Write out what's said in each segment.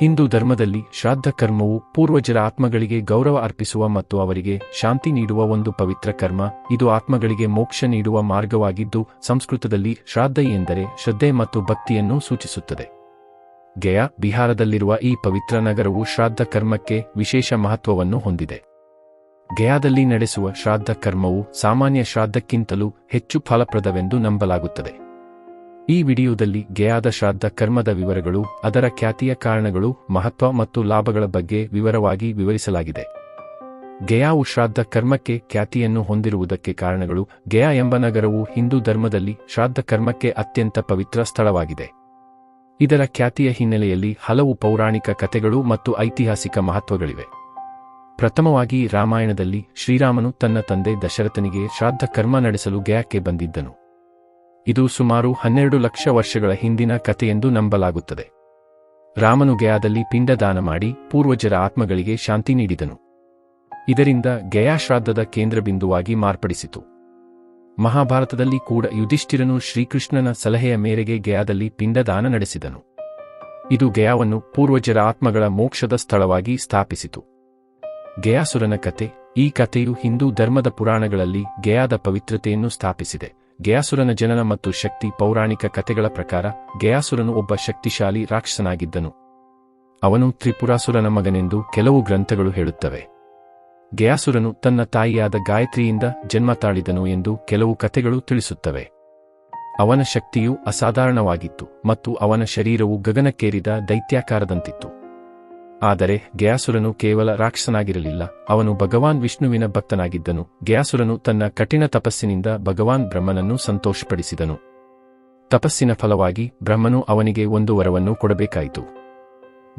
ಹಿಂದೂ ಧರ್ಮದಲ್ಲಿ ಶ್ರಾದ್ದ ಕರ್ಮವು ಪೂರ್ವಜರ ಆತ್ಮಗಳಿಗೆ ಗೌರವ ಅರ್ಪಿಸುವ ಮತ್ತು ಅವರಿಗೆ ಶಾಂತಿ ನೀಡುವ ಒಂದು ಪವಿತ್ರ ಕರ್ಮ. ಇದು ಆತ್ಮಗಳಿಗೆ ಮೋಕ್ಷ ನೀಡುವ ಮಾರ್ಗವಾಗಿದ್ದು, ಸಂಸ್ಕೃತದಲ್ಲಿ ಶ್ರಾದ್ದ ಎಂದರೆ ಶ್ರದ್ಧೆ ಮತ್ತು ಭಕ್ತಿಯನ್ನು ಸೂಚಿಸುತ್ತದೆ. ಗಯಾ ಬಿಹಾರದಲ್ಲಿರುವ ಈ ಪವಿತ್ರ ನಗರವು ಶ್ರಾದ್ದ ಕರ್ಮಕ್ಕೆ ವಿಶೇಷ ಮಹತ್ವವನ್ನು ಹೊಂದಿದೆ. ಗಯಾದಲ್ಲಿ ನಡೆಸುವ ಶ್ರಾದ್ದ ಕರ್ಮವು ಸಾಮಾನ್ಯ ಶ್ರಾದ್ದಕ್ಕಿಂತಲೂ ಹೆಚ್ಚು ಫಲಪ್ರದವೆಂದು ನಂಬಲಾಗುತ್ತದೆ. ಈ ವಿಡಿಯೋದಲ್ಲಿ ಗೆಯಾದ ಶ್ರಾದ್ದ ಕರ್ಮದ ವಿವರಗಳು, ಅದರ ಖ್ಯಾತಿಯ ಕಾರಣಗಳು, ಮಹತ್ವ ಮತ್ತು ಲಾಭಗಳ ಬಗ್ಗೆ ವಿವರವಾಗಿ ವಿವರಿಸಲಾಗಿದೆ. ಗಯಾವು ಶ್ರಾದ್ದ ಕರ್ಮಕ್ಕೆ ಖ್ಯಾತಿಯನ್ನು ಹೊಂದಿರುವುದಕ್ಕೆ ಕಾರಣಗಳು, ಗಯಾ ಎಂಬ ನಗರವು ಹಿಂದೂ ಧರ್ಮದಲ್ಲಿ ಶ್ರಾದ್ದ ಕರ್ಮಕ್ಕೆ ಅತ್ಯಂತ ಪವಿತ್ರ ಸ್ಥಳವಾಗಿದೆ. ಇದರ ಖ್ಯಾತಿಯ ಹಿನ್ನೆಲೆಯಲ್ಲಿ ಹಲವು ಪೌರಾಣಿಕ ಕಥೆಗಳು ಮತ್ತು ಐತಿಹಾಸಿಕ ಮಹತ್ವಗಳಿವೆ. ಪ್ರಥಮವಾಗಿ ರಾಮಾಯಣದಲ್ಲಿ ಶ್ರೀರಾಮನು ತನ್ನ ತಂದೆ ದಶರಥನಿಗೆ ಶ್ರಾದ್ದ ಕರ್ಮ ನಡೆಸಲು ಗಯಾಕ್ಕೆ ಬಂದಿದ್ದನು. ಇದು ಸುಮಾರು ಹನ್ನೆರಡು ಲಕ್ಷ ವರ್ಷಗಳ ಹಿಂದಿನ ಕಥೆಯೆಂದು ನಂಬಲಾಗುತ್ತದೆ. ರಾಮನು ಗಯಾದಲ್ಲಿ ಪಿಂಡದಾನ ಮಾಡಿ ಪೂರ್ವಜರ ಆತ್ಮಗಳಿಗೆ ಶಾಂತಿ ನೀಡಿದನು. ಇದರಿಂದ ಗಯಾ ಶ್ರಾದ್ದದ ಕೇಂದ್ರಬಿಂದುವಾಗಿ ಮಾರ್ಪಡಿಸಿತು. ಮಹಾಭಾರತದಲ್ಲಿ ಕೂಡ ಯುಧಿಷ್ಠಿರನು ಶ್ರೀಕೃಷ್ಣನ ಸಲಹೆಯ ಮೇರೆಗೆ ಗಯಾದಲ್ಲಿ ಪಿಂಡದಾನ ನಡೆಸಿದನು. ಇದು ಗಯಾವನ್ನು ಪೂರ್ವಜರ ಆತ್ಮಗಳ ಮೋಕ್ಷದ ಸ್ಥಳವಾಗಿ ಸ್ಥಾಪಿಸಿತು. ಗಯಾಸುರನ ಕತೆ, ಈ ಕಥೆಯು ಹಿಂದೂ ಧರ್ಮದ ಪುರಾಣಗಳಲ್ಲಿ ಗಯಾದ ಪವಿತ್ರತೆಯನ್ನು ಸ್ಥಾಪಿಸಿದೆ. ಗಯಾಸುರನ ಜನನ ಮತ್ತು ಶಕ್ತಿ ಪೌರಾಣಿಕ ಕಥೆಗಳ ಪ್ರಕಾರ ಗಯಾಸುರನು ಒಬ್ಬ ಶಕ್ತಿಶಾಲಿ ರಾಕ್ಷಸನಾಗಿದ್ದನು. ಅವನು ತ್ರಿಪುರಾಸುರನ ಮಗನೆಂದು ಕೆಲವು ಗ್ರಂಥಗಳು ಹೇಳುತ್ತವೆ. ಗಯಾಸುರನು ತನ್ನ ತಾಯಿಯಾದ ಗಾಯತ್ರಿಯಿಂದ ಜನ್ಮ ತಾಳಿದನು ಎಂದು ಕೆಲವು ಕಥೆಗಳು ತಿಳಿಸುತ್ತವೆ. ಅವನ ಶಕ್ತಿಯು ಅಸಾಧಾರಣವಾಗಿತ್ತು ಮತ್ತು ಅವನ ಶರೀರವು ಗಗನಕ್ಕೇರಿದ ದೈತ್ಯಾಕಾರದಂತಿತ್ತು. ಆದರೆ ಗ್ಯಾಸುರನು ಕೇವಲ ರಾಕ್ಷಸನಾಗಿರಲಿಲ್ಲ. ಅವನು ಭಗವಾನ್ ವಿಷ್ಣುವಿನ ಭಕ್ತನಾಗಿದ್ದನು. ಗ್ಯಾಸುರನು ತನ್ನ ಕಠಿಣ ತಪಸ್ಸಿನಿಂದ ಭಗವಾನ್ ಬ್ರಹ್ಮನನ್ನು ಸಂತೋಷಪಡಿಸಿದನು. ತಪಸ್ಸಿನ ಫಲವಾಗಿ ಬ್ರಹ್ಮನು ಅವನಿಗೆ ಒಂದು ವರವನ್ನು ಕೊಡಬೇಕಾಯಿತು.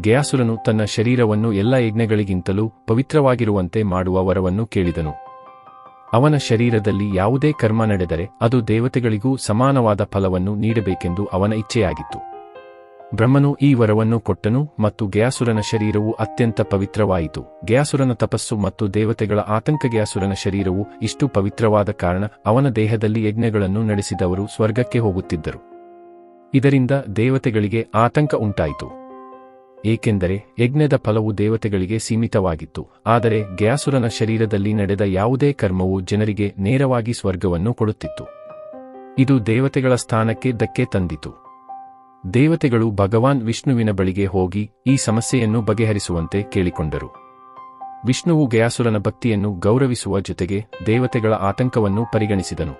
ಗ್ಯಾಸುರನು ತನ್ನ ಶರೀರವನ್ನು ಎಲ್ಲ ಯಜ್ಞಗಳಿಗಿಂತಲೂ ಪವಿತ್ರವಾಗಿರುವಂತೆ ಮಾಡುವ ವರವನ್ನು ಕೇಳಿದನು. ಅವನ ಶರೀರದಲ್ಲಿ ಯಾವುದೇ ಕರ್ಮ ನಡೆದರೆ ಅದು ದೇವತೆಗಳಿಗೂ ಸಮಾನವಾದ ಫಲವನ್ನು ನೀಡಬೇಕೆಂದು ಅವನ ಇಚ್ಛೆಯಾಗಿತ್ತು. ಬ್ರಹ್ಮನು ಈ ವರವನ್ನು ಕೊಟ್ಟನು ಮತ್ತು ಗ್ಯಾಸುರನ ಶರೀರವು ಅತ್ಯಂತ ಪವಿತ್ರವಾಯಿತು. ಗ್ಯಾಸುರನ ತಪಸ್ಸು ಮತ್ತು ದೇವತೆಗಳ ಆತಂಕ ಗ್ಯಾಸುರನ ಶರೀರವು ಇಷ್ಟು ಪವಿತ್ರವಾದ ಕಾರಣ ಅವನ ದೇಹದಲ್ಲಿ ಯಜ್ಞಗಳನ್ನು ನಡೆಸಿದವರು ಸ್ವರ್ಗಕ್ಕೆ ಹೋಗುತ್ತಿದ್ದರು. ಇದರಿಂದ ದೇವತೆಗಳಿಗೆ ಆತಂಕ ಉಂಟಾಯಿತು. ಏಕೆಂದರೆ ಯಜ್ಞದ ಫಲವು ದೇವತೆಗಳಿಗೆ ಸೀಮಿತವಾಗಿತ್ತು. ಆದರೆ ಗ್ಯಾಸುರನ ಶರೀರದಲ್ಲಿ ನಡೆದ ಯಾವುದೇ ಕರ್ಮವು ಜನರಿಗೆ ನೇರವಾಗಿ ಸ್ವರ್ಗವನ್ನು ಕೊಡುತ್ತಿತ್ತು. ಇದು ದೇವತೆಗಳ ಸ್ಥಾನಕ್ಕೆ ಧಕ್ಕೆ ತಂದಿತು. ದೇವತೆಗಳು ಭಗವಾನ್ ವಿಷ್ಣುವಿನ ಬಳಿಗೆ ಹೋಗಿ ಈ ಸಮಸ್ಯೆಯನ್ನು ಬಗೆಹರಿಸುವಂತೆ ಕೇಳಿಕೊಂಡರು. ವಿಷ್ಣುವು ಗಯಾಸುರನ ಭಕ್ತಿಯನ್ನು ಗೌರವಿಸುವ ಜೊತೆಗೆ ದೇವತೆಗಳ ಆತಂಕವನ್ನು ಪರಿಗಣಿಸಿದನು.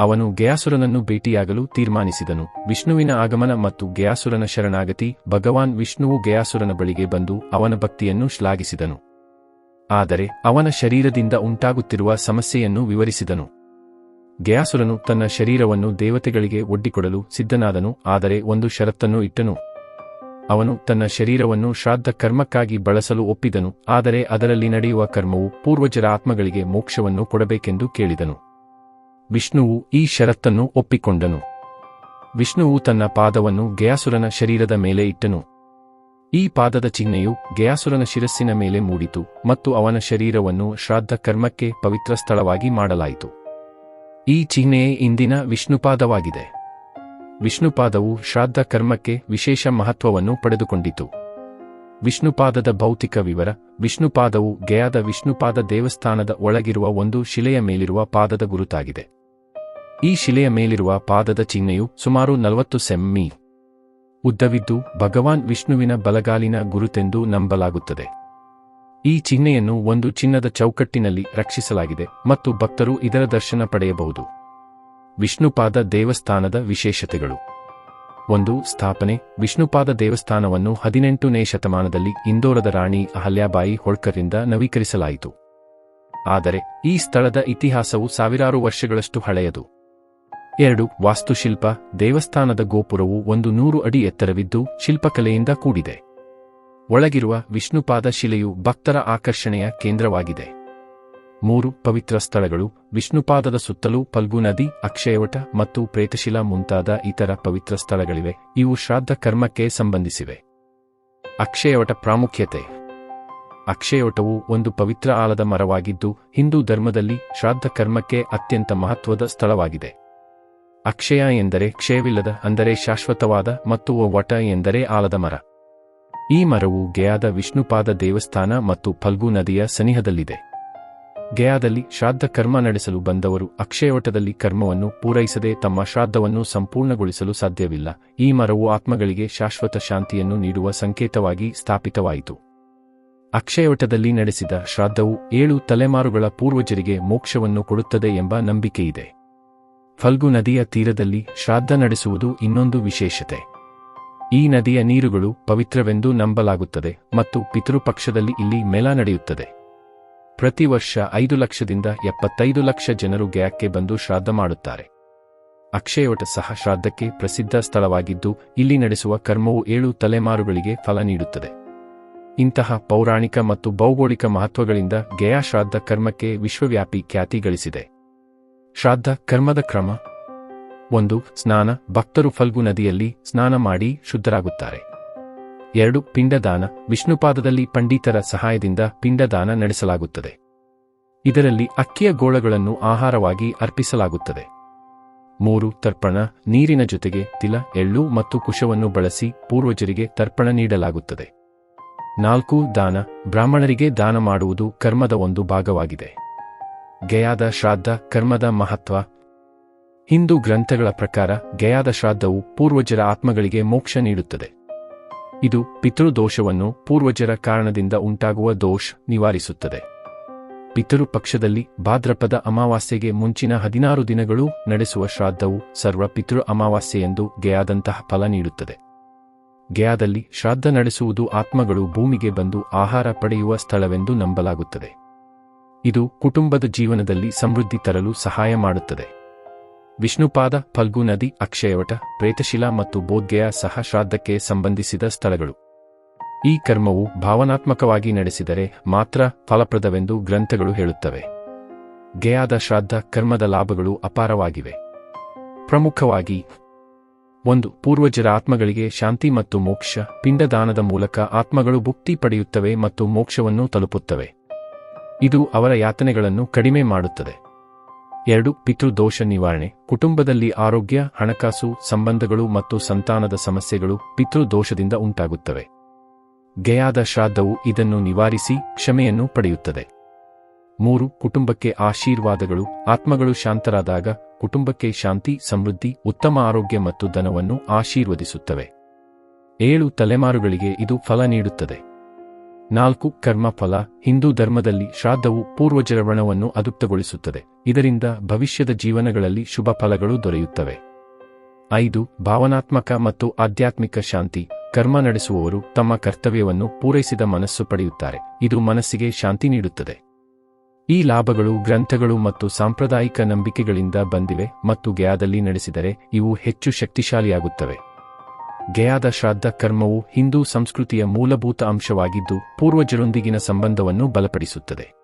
ಅವನು ಗಯಾಸುರನನ್ನು ಭೇಟಿಯಾಗಲು ತೀರ್ಮಾನಿಸಿದನು. ವಿಷ್ಣುವಿನ ಆಗಮನ ಮತ್ತು ಗಯಾಸುರನ ಶರಣಾಗತಿ ಭಗವಾನ್ ವಿಷ್ಣುವು ಗಯಾಸುರನ ಬಳಿಗೆ ಬಂದು ಅವನ ಭಕ್ತಿಯನ್ನು ಶ್ಲಾಘಿಸಿದನು. ಆದರೆ ಅವನ ಶರೀರದಿಂದ ಉಂಟಾಗುತ್ತಿರುವ ಸಮಸ್ಯೆಯನ್ನು ವಿವರಿಸಿದನು. ಗಯಾಸುರನು ತನ್ನ ಶರೀರವನ್ನು ದೇವತೆಗಳಿಗೆ ಒಡ್ಡಿಕೊಡಲು ಸಿದ್ಧನಾದನು, ಆದರೆ ಒಂದು ಷರತ್ತನ್ನು ಇಟ್ಟನು. ಅವನು ತನ್ನ ಶರೀರವನ್ನು ಶ್ರಾದ್ದ ಕರ್ಮಕ್ಕಾಗಿ ಬಳಸಲು ಒಪ್ಪಿದನು, ಆದರೆ ಅದರಲ್ಲಿ ನಡೆಯುವ ಕರ್ಮವು ಪೂರ್ವಜರ ಆತ್ಮಗಳಿಗೆ ಮೋಕ್ಷವನ್ನು ಕೊಡಬೇಕೆಂದು ಕೇಳಿದನು. ವಿಷ್ಣುವು ಈ ಷರತ್ತನ್ನು ಒಪ್ಪಿಕೊಂಡನು. ವಿಷ್ಣುವು ತನ್ನ ಪಾದವನ್ನು ಗಯಾಸುರನ ಶರೀರದ ಮೇಲೆ ಇಟ್ಟನು. ಈ ಪಾದದ ಚಿಹ್ನೆಯು ಗಯಾಸುರನ ಶಿರಸ್ಸಿನ ಮೇಲೆ ಮೂಡಿತು ಮತ್ತು ಅವನ ಶರೀರವನ್ನು ಶ್ರಾದ್ದ ಕರ್ಮಕ್ಕೆ ಪವಿತ್ರ ಸ್ಥಳವಾಗಿ ಮಾಡಲಾಯಿತು. ಈ ಚಿಹ್ನೆಯೇ ಇಂದಿನ ವಿಷ್ಣುಪಾದವಾಗಿದೆ. ವಿಷ್ಣುಪಾದವು ಶ್ರಾದ್ದ ಕರ್ಮಕ್ಕೆ ವಿಶೇಷ ಮಹತ್ವವನ್ನು ಪಡೆದುಕೊಂಡಿತು. ವಿಷ್ಣುಪಾದದ ಭೌತಿಕ ವಿವರ, ವಿಷ್ಣುಪಾದವು ಗಯಾದ ವಿಷ್ಣುಪಾದ ದೇವಸ್ಥಾನದ ಒಳಗಿರುವ ಒಂದು ಶಿಲೆಯ ಮೇಲಿರುವ ಪಾದದ ಗುರುತಾಗಿದೆ. ಈ ಶಿಲೆಯ ಮೇಲಿರುವ ಪಾದದ ಚಿಹ್ನೆಯು ಸುಮಾರು ನಲವತ್ತು ಸೆಮ್ಮಿ ಉದ್ದವಿದ್ದು ಭಗವಾನ್ ವಿಷ್ಣುವಿನ ಬಲಗಾಲಿನ ಗುರುತೆಂದು ನಂಬಲಾಗುತ್ತದೆ. ಈ ಚಿಹ್ನೆಯನ್ನು ಒಂದು ಚಿನ್ನದ ಚೌಕಟ್ಟಿನಲ್ಲಿ ರಕ್ಷಿಸಲಾಗಿದೆ ಮತ್ತು ಭಕ್ತರು ಇದರ ದರ್ಶನ ಪಡೆಯಬಹುದು. ವಿಷ್ಣುಪಾದ ದೇವಸ್ಥಾನದ ವಿಶೇಷತೆಗಳು. ಒಂದು, ಸ್ಥಾಪನೆ. ವಿಷ್ಣುಪಾದ ದೇವಸ್ಥಾನವನ್ನು ಹದಿನೆಂಟನೇ ಶತಮಾನದಲ್ಲಿ ಇಂದೋರದ ರಾಣಿ ಅಹಲ್ಯಾಬಾಯಿ ಹೊಳ್ಕರಿಂದ ನವೀಕರಿಸಲಾಯಿತು. ಆದರೆ, ಈ ಸ್ಥಳದ ಇತಿಹಾಸವು ಸಾವಿರಾರು ವರ್ಷಗಳಷ್ಟು ಹಳೆಯದು. ಎರಡು, ವಾಸ್ತುಶಿಲ್ಪ. ದೇವಸ್ಥಾನದ ಗೋಪುರವು ಒಂದು ನೂರು ಅಡಿ ಎತ್ತರವಿದ್ದು ಶಿಲ್ಪಕಲೆಯಿಂದ ಕೂಡಿದೆ. ಒಳಗಿರುವ ವಿಷ್ಣುಪಾದ ಶಿಲೆಯು ಭಕ್ತರ ಆಕರ್ಷಣೆಯ ಕೇಂದ್ರವಾಗಿದೆ. ಮೂರು ಪವಿತ್ರ ಸ್ಥಳಗಳು, ವಿಷ್ಣುಪಾದದ ಸುತ್ತಲೂ ಪಲ್ಗು ನದಿ ಅಕ್ಷಯವಟ ಮತ್ತು ಪ್ರೇತಶಿಲಾ ಮುಂತಾದ ಇತರ ಪವಿತ್ರ ಸ್ಥಳಗಳಿವೆ. ಇವು ಶ್ರಾದ್ದ ಕರ್ಮಕ್ಕೆ ಸಂಬಂಧಿಸಿವೆ. ಅಕ್ಷಯವಟ ಪ್ರಾಮುಖ್ಯತೆ. ಅಕ್ಷಯವಟವು ಒಂದು ಪವಿತ್ರ ಆಲದ ಮರವಾಗಿದ್ದು, ಹಿಂದೂ ಧರ್ಮದಲ್ಲಿ ಶ್ರಾದ್ದ ಕರ್ಮಕ್ಕೆ ಅತ್ಯಂತ ಮಹತ್ವದ ಸ್ಥಳವಾಗಿದೆ. ಅಕ್ಷಯ ಎಂದರೆ ಕ್ಷಯವಿಲ್ಲದ, ಅಂದರೆ ಶಾಶ್ವತವಾದ ಮತ್ತು ವಟ ಎಂದರೆ ಆಲದ ಮರ. ಈ ಮರವು ಗಯಾದ ವಿಷ್ಣುಪಾದ ದೇವಸ್ಥಾನ ಮತ್ತು ಫಲ್ಗು ನದಿಯ ಸನಿಹದಲ್ಲಿದೆ. ಗಯಾದಲ್ಲಿ ಶ್ರಾದ್ದ ಕರ್ಮ ನಡೆಸಲು ಬಂದವರು ಅಕ್ಷಯವಟದಲ್ಲಿ ಕರ್ಮವನ್ನು ಪೂರೈಸದೆ ತಮ್ಮ ಶ್ರಾದ್ದವನ್ನು ಸಂಪೂರ್ಣಗೊಳಿಸಲು ಸಾಧ್ಯವಿಲ್ಲ. ಈ ಮರವು ಆತ್ಮಗಳಿಗೆ ಶಾಶ್ವತ ಶಾಂತಿಯನ್ನು ನೀಡುವ ಸಂಕೇತವಾಗಿ ಸ್ಥಾಪಿತವಾಯಿತು. ಅಕ್ಷಯವಟದಲ್ಲಿ ನಡೆಸಿದ ಶ್ರಾದ್ದವು ಏಳು ತಲೆಮಾರುಗಳ ಪೂರ್ವಜರಿಗೆ ಮೋಕ್ಷವನ್ನು ಕೊಡುತ್ತದೆ ಎಂಬ ನಂಬಿಕೆಯಿದೆ. ಫಲ್ಗು ನದಿಯ ತೀರದಲ್ಲಿ ಶ್ರಾದ್ದ ನಡೆಸುವುದು ಇನ್ನೊಂದು ವಿಶೇಷತೆ. ಈ ನದಿಯ ನೀರುಗಳು ಪವಿತ್ರವೆಂದು ನಂಬಲಾಗುತ್ತದೆ ಮತ್ತು ಪಿತೃಪಕ್ಷದಲ್ಲಿ ಇಲ್ಲಿ ಮೇಳ ನಡೆಯುತ್ತದೆ. ಪ್ರತಿ ವರ್ಷ ಐದು ಲಕ್ಷದಿಂದ ಎಪ್ಪತ್ತೈದು ಲಕ್ಷ ಜನರು ಗ್ಯಾಕ್ಕೆ ಬಂದು ಶ್ರಾದ್ದ ಮಾಡುತ್ತಾರೆ. ಅಕ್ಷಯವಟ ಸಹ ಶ್ರಾದ್ದಕ್ಕೆ ಪ್ರಸಿದ್ಧ ಸ್ಥಳವಾಗಿದ್ದು, ಇಲ್ಲಿ ನಡೆಸುವ ಕರ್ಮವು ಏಳು ತಲೆಮಾರುಗಳಿಗೆ ಫಲ ನೀಡುತ್ತದೆ. ಇಂತಹ ಪೌರಾಣಿಕ ಮತ್ತು ಭೌಗೋಳಿಕ ಮಹತ್ವಗಳಿಂದ ಗಯಾ ಶ್ರಾದ್ದ ಕರ್ಮಕ್ಕೆ ವಿಶ್ವವ್ಯಾಪಿ ಖ್ಯಾತಿ ಗಳಿಸಿದೆ. ಶ್ರಾದ್ದ ಕರ್ಮದ ಕ್ರಮ ಒಂದು, ಸ್ನಾನ, ಭಕ್ತರು ಫಲ್ಗು ನದಿಯಲ್ಲಿ ಸ್ನಾನ ಮಾಡಿ ಶುದ್ಧರಾಗುತ್ತಾರೆ. ಎರಡು, ಪಿಂಡದಾನ, ವಿಷ್ಣುಪಾದದಲ್ಲಿ ಪಂಡಿತರ ಸಹಾಯದಿಂದ ಪಿಂಡದಾನ ನಡೆಸಲಾಗುತ್ತದೆ. ಇದರಲ್ಲಿ ಅಕ್ಕಿಯ ಗೋಳಗಳನ್ನು ಆಹಾರವಾಗಿ ಅರ್ಪಿಸಲಾಗುತ್ತದೆ. ಮೂರು, ತರ್ಪಣ, ನೀರಿನ ಜೊತೆಗೆ ತಿಲ, ಎಳ್ಳು ಮತ್ತು ಕುಶವನ್ನು ಬಳಸಿ ಪೂರ್ವಜರಿಗೆ ತರ್ಪಣ ನೀಡಲಾಗುತ್ತದೆ. ನಾಲ್ಕು, ದಾನ, ಬ್ರಾಹ್ಮಣರಿಗೆ ದಾನ ಮಾಡುವುದು ಕರ್ಮದ ಒಂದು ಭಾಗವಾಗಿದೆ. ಗಯಾದ, ಶ್ರಾದ್ದ, ಕರ್ಮದ ಮಹತ್ವ ಹಿಂದೂ ಗ್ರಂಥಗಳ ಪ್ರಕಾರ ಗಯಾದ ಶ್ರಾದ್ದವು ಪೂರ್ವಜರ ಆತ್ಮಗಳಿಗೆ ಮೋಕ್ಷ ನೀಡುತ್ತದೆ. ಇದು ಪಿತೃದೋಷವನ್ನು ಪೂರ್ವಜರ ಕಾರಣದಿಂದ ಉಂಟಾಗುವ ದೋಷ ನಿವಾರಿಸುತ್ತದೆ. ಪಿತೃ ಪಕ್ಷದಲ್ಲಿ ಭಾದ್ರಪದ ಅಮಾವಾಸ್ಯೆಗೆ ಮುಂಚಿನ ಹದಿನಾರು ದಿನಗಳು ನಡೆಸುವ ಶ್ರಾದ್ದವು ಸರ್ವ ಪಿತೃ ಅಮಾವಾಸ್ಯೆಯೆಂದು ಗಯಾದಂತಹ ಫಲ ನೀಡುತ್ತದೆ. ಗಯಾದಲ್ಲಿ ಶ್ರಾದ್ದ ನಡೆಸುವುದು ಆತ್ಮಗಳು ಭೂಮಿಗೆ ಬಂದು ಆಹಾರ ಪಡೆಯುವ ಸ್ಥಳವೆಂದು ನಂಬಲಾಗುತ್ತದೆ. ಇದು ಕುಟುಂಬದ ಜೀವನದಲ್ಲಿ ಸಮೃದ್ಧಿ ತರಲು ಸಹಾಯ ಮಾಡುತ್ತದೆ. ವಿಷ್ಣುಪಾದ, ಫಲ್ಗು ನದಿ, ಅಕ್ಷಯವಟ, ಪ್ರೇತಶಿಲಾ ಮತ್ತು ಬೋಧ್ಗೆಯ ಸಹ ಶ್ರಾದ್ದಕ್ಕೆ ಸಂಬಂಧಿಸಿದ ಸ್ಥಳಗಳು. ಈ ಕರ್ಮವು ಭಾವನಾತ್ಮಕವಾಗಿ ನಡೆಸಿದರೆ ಮಾತ್ರ ಫಲಪ್ರದವೆಂದು ಗ್ರಂಥಗಳು ಹೇಳುತ್ತವೆ. ಗೆಯಾದ ಶ್ರಾದ್ದ ಕರ್ಮದ ಲಾಭಗಳು ಅಪಾರವಾಗಿವೆ. ಪ್ರಮುಖವಾಗಿ, ಒಂದು, ಪೂರ್ವಜರ ಆತ್ಮಗಳಿಗೆ ಶಾಂತಿ ಮತ್ತು ಮೋಕ್ಷ, ಪಿಂಡದಾನದ ಮೂಲಕ ಆತ್ಮಗಳು ಭುಕ್ತಿ ಪಡೆಯುತ್ತವೆ ಮತ್ತು ಮೋಕ್ಷವನ್ನು ತಲುಪುತ್ತವೆ. ಇದು ಅವರ ಯಾತನೆಗಳನ್ನು ಕಡಿಮೆ ಮಾಡುತ್ತದೆ. ಎರಡು ಪಿತೃದೋಷ ನಿವಾರಣೆ. ಕುಟುಂಬದಲ್ಲಿ ಆರೋಗ್ಯ, ಹಣಕಾಸು, ಸಂಬಂಧಗಳು ಮತ್ತು ಸಂತಾನದ ಸಮಸ್ಯೆಗಳು ಪಿತೃದೋಷದಿಂದ ಉಂಟಾಗುತ್ತವೆ. ಗೆಯಾದ ಶ್ರಾದ್ದವು ಇದನ್ನು ನಿವಾರಿಸಿ ಕ್ಷಮೆಯನ್ನು ಪಡೆಯುತ್ತದೆ. ಮೂರು, ಕುಟುಂಬಕ್ಕೆ ಆಶೀರ್ವಾದಗಳು. ಆತ್ಮಗಳು ಶಾಂತರಾದಾಗ ಕುಟುಂಬಕ್ಕೆ ಶಾಂತಿ, ಸಮೃದ್ಧಿ, ಉತ್ತಮ ಆರೋಗ್ಯ ಮತ್ತು ಧನವನ್ನು ಆಶೀರ್ವದಿಸುತ್ತವೆ. ಏಳು, ತಲೆಮಾರುಗಳಿಗೆ ಇದು ಫಲ ನೀಡುತ್ತದೆ. ನಾಲ್ಕು ಕರ್ಮಫಲ, ಹಿಂದೂ ಧರ್ಮದಲ್ಲಿ ಶ್ರಾದ್ದವು ಪೂರ್ವಜರ ಋಣವನ್ನು ಅದುಪ್ತಗೊಳಿಸುತ್ತದೆ. ಇದರಿಂದ ಭವಿಷ್ಯದ ಜೀವನಗಳಲ್ಲಿ ಶುಭ ಫಲಗಳು ದೊರೆಯುತ್ತವೆ. ಐದು, ಭಾವನಾತ್ಮಕ ಮತ್ತು ಆಧ್ಯಾತ್ಮಿಕ ಶಾಂತಿ. ಕರ್ಮ ನಡೆಸುವವರು ತಮ್ಮ ಕರ್ತವ್ಯವನ್ನು ಪೂರೈಸಿದ ಮನಸ್ಸು ಪಡೆಯುತ್ತಾರೆ. ಇದು ಮನಸ್ಸಿಗೆ ಶಾಂತಿ ನೀಡುತ್ತದೆ. ಈ ಲಾಭಗಳು ಗ್ರಂಥಗಳು ಮತ್ತು ಸಾಂಪ್ರದಾಯಿಕ ನಂಬಿಕೆಗಳಿಂದ ಬಂದಿವೆ ಮತ್ತು ಗ್ಯಾದಲ್ಲಿ ನಡೆಸಿದರೆ ಇವು ಹೆಚ್ಚು ಶಕ್ತಿಶಾಲಿಯಾಗುತ್ತವೆ. ಗಯಾದ ಶ್ರಾದ್ದ ಕರ್ಮವು ಹಿಂದೂ ಸಂಸ್ಕೃತಿಯ ಮೂಲಭೂತ ಅಂಶವಾಗಿದ್ದು ಪೂರ್ವಜರೊಂದಿಗಿನ ಸಂಬಂಧವನ್ನು ಬಲಪಡಿಸುತ್ತದೆ.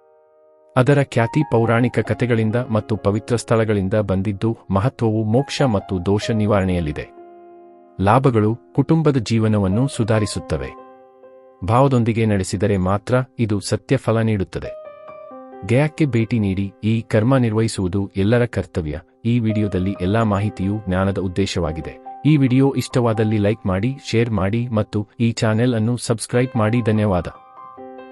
ಅದರ ಖ್ಯಾತಿ ಪೌರಾಣಿಕ ಕಥೆಗಳಿಂದ ಮತ್ತು ಪವಿತ್ರ ಸ್ಥಳಗಳಿಂದ ಬಂದಿದ್ದು ಮಹತ್ವವು ಮೋಕ್ಷ ಮತ್ತು ದೋಷ ನಿವಾರಣೆಯಲ್ಲಿದೆ. ಲಾಭಗಳು ಕುಟುಂಬದ ಜೀವನವನ್ನು ಸುಧಾರಿಸುತ್ತವೆ. ಭಾವದೊಂದಿಗೆ ನಡೆಸಿದರೆ ಮಾತ್ರ ಇದು ಸತ್ಯ ಫಲ ನೀಡುತ್ತದೆ. ಗಯಾಕ್ಕೆ ಭೇಟಿ ನೀಡಿ ಈ ಕರ್ಮ ನಿರ್ವಹಿಸುವುದು ಎಲ್ಲರ ಕರ್ತವ್ಯ. ಈ ವಿಡಿಯೋದಲ್ಲಿ ಎಲ್ಲಾ ಮಾಹಿತಿಯು ಜ್ಞಾನದ ಉದ್ದೇಶವಾಗಿದೆ. ಈ ವಿಡಿಯೋ ಇಷ್ಟವಾದಲ್ಲಿ ಲೈಕ್ ಮಾಡಿ ಶೇರ್ ಮಾಡಿ ಮತ್ತು ಈ ಚಾನೆಲ್ ಅನ್ನು ಸಬ್ಸ್ಕ್ರೈಬ್ ಮಾಡಿ. ಧನ್ಯವಾದ.